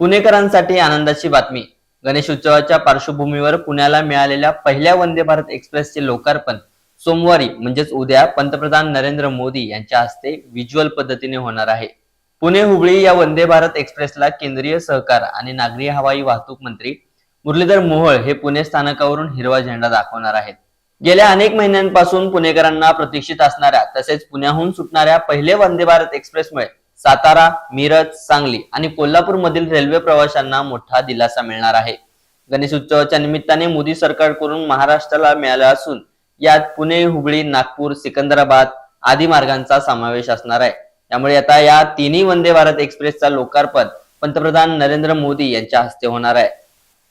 पुणेकरांसाठी आनंदाची बातमी. गणेश उत्सवाच्या पार्श्वभूमीवर पुण्याला मिळालेल्या पहिल्या वंदे भारत एक्सप्रेसचे लोकार्पण सोमवारी म्हणजेच उद्या पंतप्रधान नरेंद्र मोदी यांच्या हस्ते व्हिज्युअल पद्धतीने होणार आहे. पुणे हुबळी या वंदे भारत एक्सप्रेसला केंद्रीय सहकार आणि नागरी हवाई वाहतूक मंत्री मुरलीधर मोहोळ हे पुणे स्थानकावरून हिरवा झेंडा दाखवणार आहेत. गेल्या अनेक महिन्यांपासून पुणेकरांना प्रतीक्षित असणाऱ्या तसेच पुण्याहून सुटणाऱ्या पहिले वंदे भारत एक्सप्रेसमुळे सातारा मिरज सांगली आणि कोल्हापूर मधील रेल्वे प्रवाशांना मोठा दिलासा मिळणार आहे. गणेश उत्सवाच्या निमित्ताने मोदी सरकारकडून महाराष्ट्राला मिळाला असून यात पुणे हुबळी नागपूर सिकंदराबाद आदी मार्गांचा समावेश असणार आहे. त्यामुळे आता या तिन्ही वंदे भारत एक्सप्रेसचा लोकार्पण पंतप्रधान नरेंद्र मोदी यांच्या हस्ते होणार आहे.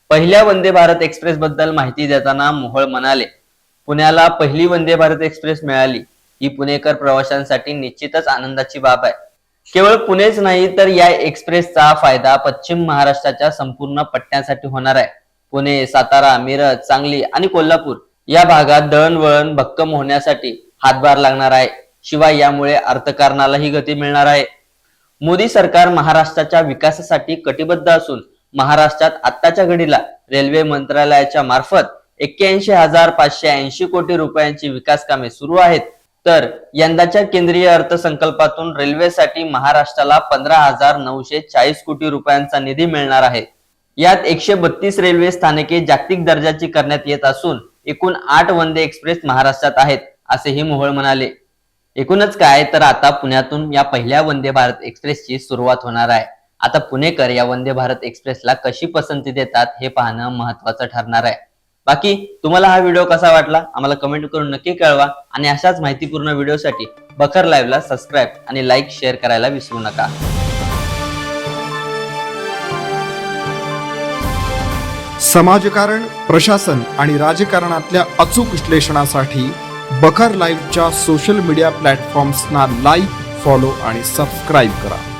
पहिल्या वंदे भारत एक्सप्रेस बद्दल माहिती देताना मोहोळ म्हणाले पुण्याला पहिली वंदे भारत एक्सप्रेस मिळाली. ही पुणेकर प्रवाशांसाठी निश्चितच आनंदाची बाब आहे. केवळ पुणेच नाही तर या एक्सप्रेसचा फायदा पश्चिम महाराष्ट्राच्या संपूर्ण पट्ट्यासाठी होणार आहे. पुणे सातारा मिरज सांगली आणि कोल्हापूर या भागात दळणवळण भक्कम होण्यासाठी हातभार लागणार आहे. शिवाय यामुळे अर्थकारणालाही गती मिळणार आहे. मोदी सरकार महाराष्ट्राच्या विकासासाठी कटिबद्ध असून महाराष्ट्रात आत्ताच्या घडीला रेल्वे मंत्रालयाच्या मार्फत एक्क्याऐंशी हजार पाचशे ऐंशी कोटी रुपयांची विकास कामे सुरू आहेत. तर यंदाच्या केंद्रीय अर्थसंकल्पातून रेल्वेसाठी महाराष्ट्राला पंधरा हजार नऊशे चाळीस कोटी रुपयांचा निधी मिळणार आहे. यात एकशे बत्तीस रेल्वे स्थानके जागतिक दर्जाची करण्यात येत असून एकूण आठ वंदे एक्सप्रेस महाराष्ट्रात आहेत असेही मोहोळ म्हणाले. एकूणच काय तर आता पुण्यातून या पहिल्या वंदे भारत एक्सप्रेसची सुरुवात होणार आहे. आता पुणेकर या वंदे भारत एक्सप्रेसला कशी पसंती देतात हे पाहणं महत्वाचं ठरणार आहे. बाकी तुम्हाला हा व्हिडिओ कसा वाटला आम्हाला कमेंट करून नक्की कळवा. आणि अशाच माहितीपूर्ण व्हिडिओसाठी बखर लाईव्हला सबस्क्राईब आणि लाईक शेअर करायला विसरू नका. समाजकारण प्रशासन आणि राजकारणातल्या अचूक विश्लेषणासाठी बखर लाईव्हच्या सोशल मीडिया प्लॅटफॉर्म्सना लाईक फॉलो आणि सबस्क्राईब करा.